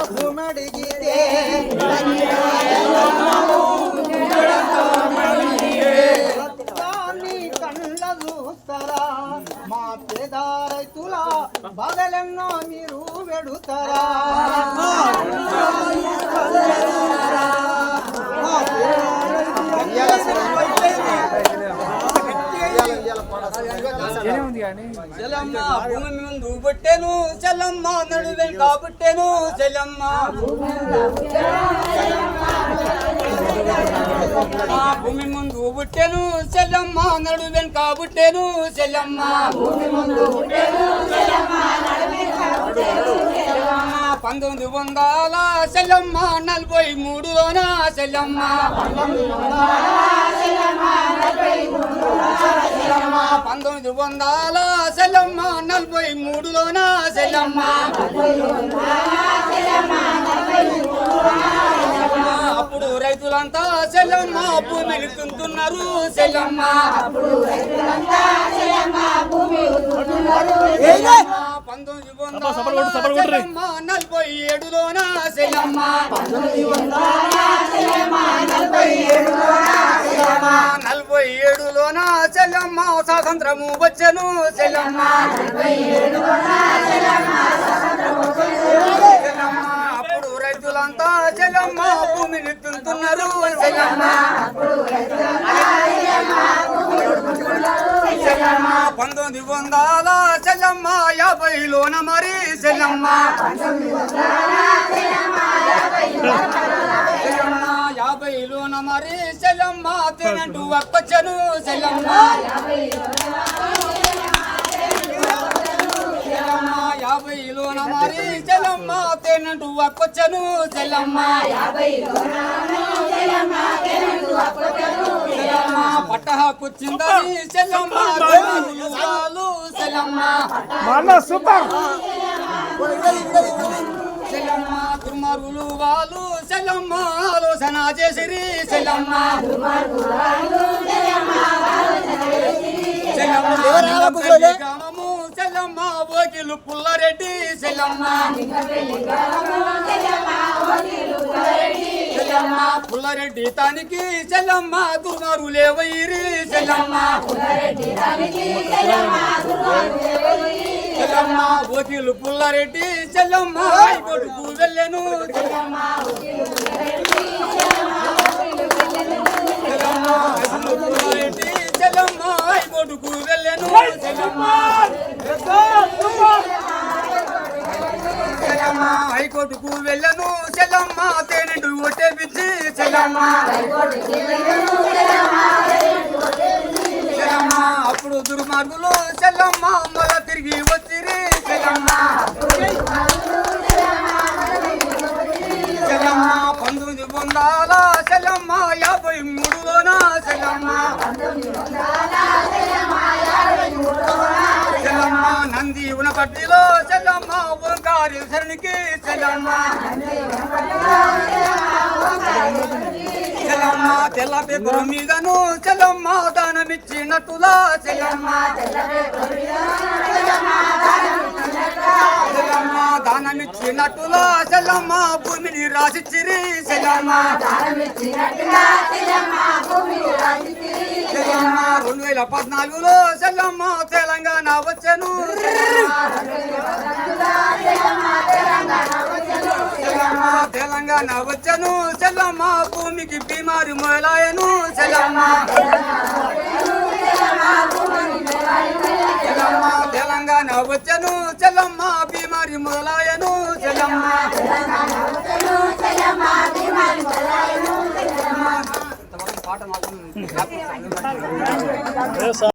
ತಪ್ಪು ನಡಿಗಿದೆ ತಾನಿ ಕಣ್ಣದು ಸರ ಮಾತೆದಾರ ತುಲಾ ಬದಲನ್ನ ಮೀರು ಬೆಡುತ್ತರ చెల్లమ్మ భూమి ముందు పుట్టెను చెల్లమ్మ నడువె కాబట్టేను చెల్లమ్మ భూమి ముందు పుట్టెను చెల్లమ్మ వెనుక కాబుట్టెను చెల్లమ్మ పంతొమ్మిది వందల చెల్లమ్మ నలభై మూడులోనా చెల్లమ్మ పంతొమ్మిది వందల సెల్లమ్మ నలభై మూడులోన సెల్లమ్మ అప్పుడు రైతులంతా సెల్లమ్మ భూమిని తుంటున్నారు సెల్లమ్మ పంతొమ్మిది వందల నలభై ఏడులోన సెల్లమ్మ నలభై ఏడులోన చెల్లమ్మ స్వాతంత్రము వచ్చెను. చెల్లమ్మ అప్పుడు రైతులంతా చెల్లమ్మ భూమిని తుంటున్నారు పంతొమ్మిది వందల చెల్లమ్మ యాభైలోన మరి. చెల్లమ్మ మరి చెల్లమ్మ తినంటూ అప్పచ్చను యాభైలోన మరి చెల్లమ్మ తినంటూ అప్పచ్చను చెల్లమ్మ చెల్లమ్మ పట్ట కూర్చుందని చెల్లమ్మ వాళ్ళు చెల్లమ్మ సూపర్ చెల్లమ్మ దుర్మార్గులు వాళ్ళు చెల్లమ్మ ఆలోచన చేసిరి. చెల్లమ్మ చెల్లమ్మ గ్రామము. చెల్లమ్మ ఓకిలు పుల్లారెడ్డి. చెల్లమ్మ పుల్లారెడ్డి. తానికి. చెల్లమ్మ దుర్మార్గులే వైరి చెల్లమ్మ చెల్లమ్మ ఓకిలు పుల్లారెడ్డి చెల్లమ్మ హైకోర్టుకు వెళ్ళెను. పుల్లారెడ్డి చెల్లమ్మ హైకోర్టుకు వెళ్ళెను. హైకోర్టుకు వెళ్ళను. చెల్లమ్మ తేనెడు ఒట్టేపించి చెల్లమ్మ దుర్మార్గులు చెల్లమ్మ మళ్ళా తిరిగి వచ్చిరి. చెల్లమ్మ. చెల్లమ్మ పంతొమ్మిది వందల చెల్లమ్మ యాభై మూడులోన చెల్లమ్మ. చెల్లమ్మ నంది ఉనపట్టిలో చెల్లమ్మ ఓంకారి శరణికి చెల్లమ్మ. తెల్ల పేపరు మీదను చెల్లమ్మ దానమిచ్చినట్టులా చెల్లమ్మ. చెల్లమ్మ దానమిచ్చినట్టులా చెల్లమ్మ. భూమిని రాసిచ్చిరి చెల్లమ్మ. చెల్లమ్మ రెండు వేల పద్నాలుగులో చెల్లమ్మ తెలంగాణ వచ్చాను చెల్లమ్మ తెలంగాణ వచ్చాను చెల్లమ్మ భూమికి బీమారి మొదలాయను చెల్లమ్మ తెలంగాణ వచ్చాను చెల్లమ్మ బీమారి మొదలాయను చెల్లమ్మ పాట మాత్రం